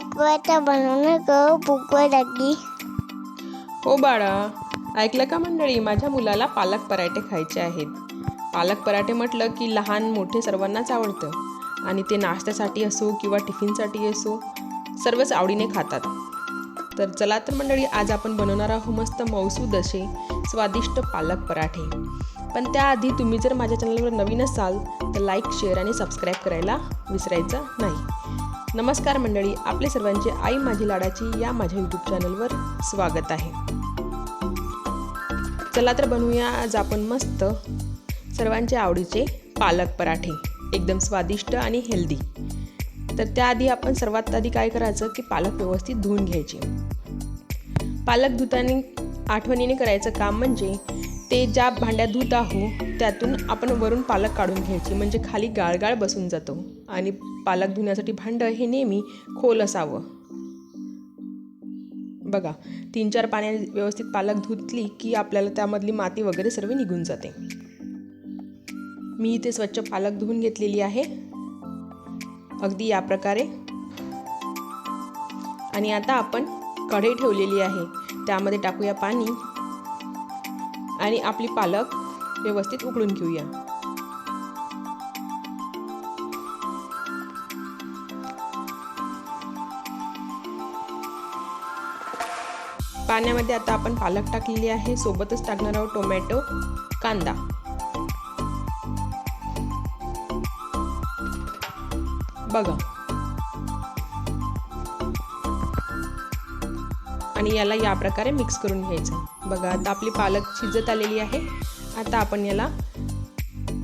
पालक पराठा बनवणं भूक लागली हो बाळा ऐकलं का मंडळी? माझ्या मुलाला पालक पराठे खायचे आहेत. पालक पराठे म्हटलं की लहान मोठे सर्वांनाच आवडतं. आणि ते नाश्त्यासाठी असो किंवा टिफिनसाठी असो सर्वच आवडीने खातात. तर चला तर मंडळी आज आपण बनवणार आहोत मस्त मौसूद असे स्वादिष्ट पालक पराठे. पण त्याआधी तुम्ही जर माझ्या चॅनलवर नवीन असाल तर लाईक शेअर आणि सबस्क्राईब करायला विसरायचं नाही. नमस्कार मंडळी आपले सर्वांचे आई माझी लाडाची या माझ्या यूट्यूब चॅनलवर स्वागत आहे. चला तर बनवूया आज आपण मस्त सर्वांचे आवडीचे पालक पराठे एकदम स्वादिष्ट आणि हेल्दी तर त्याआधी आपण सर्वात आधी काय करायचं की पालक व्यवस्थित धुवून घ्यायचे. पालक धुताना आठवणीने करायचं काम म्हणजे ते ज्या भांड्यात धुत आहो त्यातून आपण वरून पालक काढून घ्यायची. म्हणजे खाली गाळगाळ बसून जातो. आणि पालक धुण्यासाठी भांडं हे नेहमी खोल असावं. बघा तीन चार पाण्या व्यवस्थित पालक धुतली की आपल्याला त्यामधली माती वगैरे सर्व निघून जाते. मी इथे स्वच्छ पालक धुवून घेतलेली आहे. अगदी या प्रकारे. आणि आता आपण कढई ठेवलेली आहे. त्यामध्ये टाकूया पाणी. आणि आपली पालक व्यवस्थित उकळून घेऊया. पाण्यामध्ये आता आपण पालक टाकलेली आहे. सोबतच टाकणार आहोत टोमॅटो कांदा. बघा. आणि याला या प्रकारे मिक्स करून घ्यायचं. बघा आता आपली पालक शिजत आलेली आहे. आता आपण याला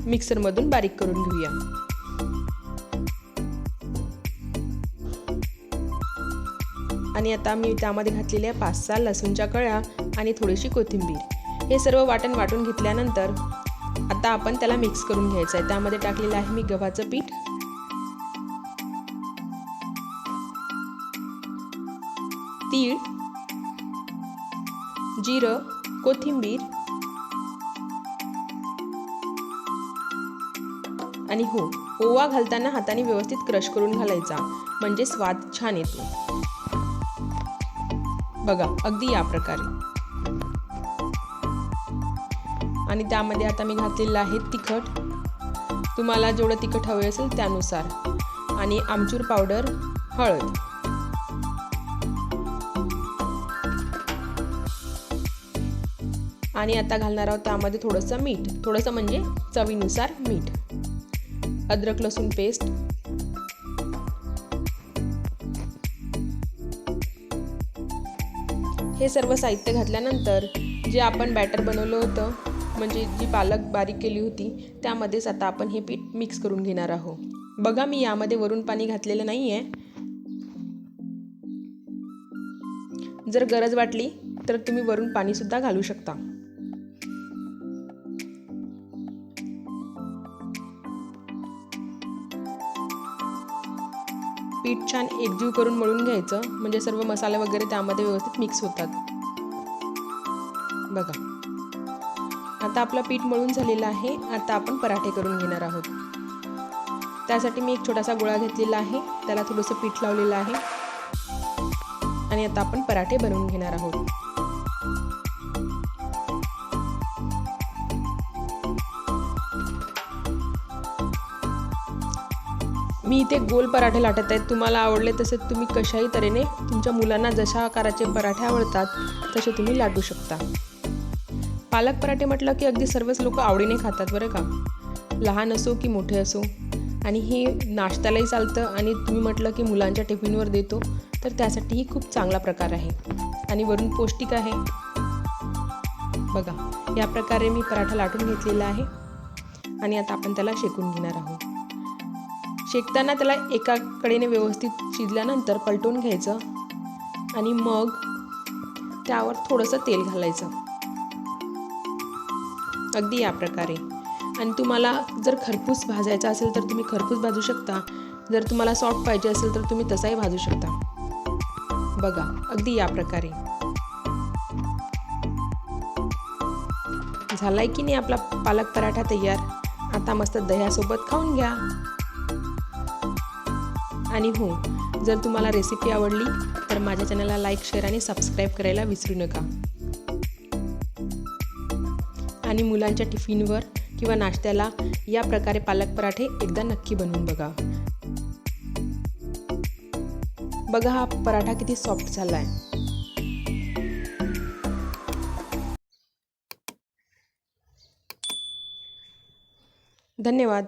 मिक्सरमधून बारीक करून घेऊया. आणि आता मी त्यामध्ये घातलेल्या पाच सहा लसूणच्या कळ्या आणि थोडीशी कोथिंबीर. हे सर्व वाटण वाटून घेतल्यानंतर आता आपण त्याला मिक्स करून घ्यायचं आहे. त्यामध्ये टाकलेलं आहे मी गव्हाचं पीठ. तीळ जिरं कोथिंबीर आणि हो ओवा घालताना हाताने व्यवस्थित क्रश करून घालायचा. म्हणजे स्वाद छान येतो. बघा अगदी या प्रकारे. आणि त्यामध्ये आता मी घातलेलं आहे तिखट. तुम्हाला जेवढं तिखट हवे असेल त्यानुसार. आणि आमचूर पावडर हळद. आणि आता घालणार आहोत त्यामध्ये थोडंसं मीठ. थोडंसं म्हणजे चवीनुसार मीठ. अद्रक लसूण पेस्ट हे सर्व साहित्य घातल्यानंतर जे आपण बॅटर बनवलं होतं म्हणजे जी पालक बारीक केली होती त्यामध्येच आता आपण हे पीठ मिक्स करून घेणार आहोत. बघा मी यामध्ये वरून पाणी घातलेलं नाही आहे जर गरज वाटली तर तुम्ही वरून पाणीसुद्धा घालू शकता. पीठ छान एकजीव करून मळून घ्यायचं. म्हणजे सर्व मसाले वगैरे त्यामध्ये व्यवस्थित मिक्स होतात. बघा. आता आपलं पीठ मळून झालेलं आहे. आता आपण पराठे करून घेणार आहोत. त्यासाठी मी एक छोटासा गोळा घेतलेला आहे. त्याला थोडंसं पीठ लावलेलं आहे. आणि आता आपण पराठे बनवून घेणार आहोत. मी इथे गोल पराठे लाटत आहेत. तुम्हाला आवडले तसे तुम्ही कशाही तऱ्हेने तुमच्या मुलांना जशा आकाराचे पराठे आवडतात तसे तुम्ही लाटू शकता. पालक पराठे म्हटलं की अगदी सर्वच लोक आवडीने खातात बरं का? लहान असो की मोठे असो. आणि हे नाश्त्यालाही चालतं आणि तुम्ही म्हटलं की मुलांच्या टिफिनवर देतो तर त्यासाठीही खूप चांगला प्रकार आहे. आणि वरून पौष्टिक आहे. बघा या प्रकारे मी पराठा लाटून घेतलेला आहे. आणि आता आपण त्याला शेकून घेणार आहोत. शेकताना त्याला एका कडेने व्यवस्थित शिजल्यानंतर पलटून घ्यायचं आणि मग त्यावर थोडंसं तेल घालायचं. अगदी या प्रकारे. आणि तुम्हाला जर खरपूस भाजायचा असेल तर तुम्ही खरपूस भाजू शकता. जर तुम्हाला सॉफ्ट पाहिजे असेल तर तुम्ही तसाही भाजू शकता. बघा अगदी या प्रकारे. झालाय की नाही आपला पालक पराठा तयार? आता मस्त दह्यासोबत खाऊन घ्या. आणि हो जर तुम्हाला रेसिपी आवडली तर माझ्या चॅनलला लाईक शेअर आणि सबस्क्राईब करायला विसरू नका. आणि मुलांच्या टिफिनवर किंवा नाश्त्याला या प्रकारे पालक पराठे एकदा नक्की बनवून बघा. बघा हा पराठा किती सॉफ्ट झाला आहे धन्यवाद.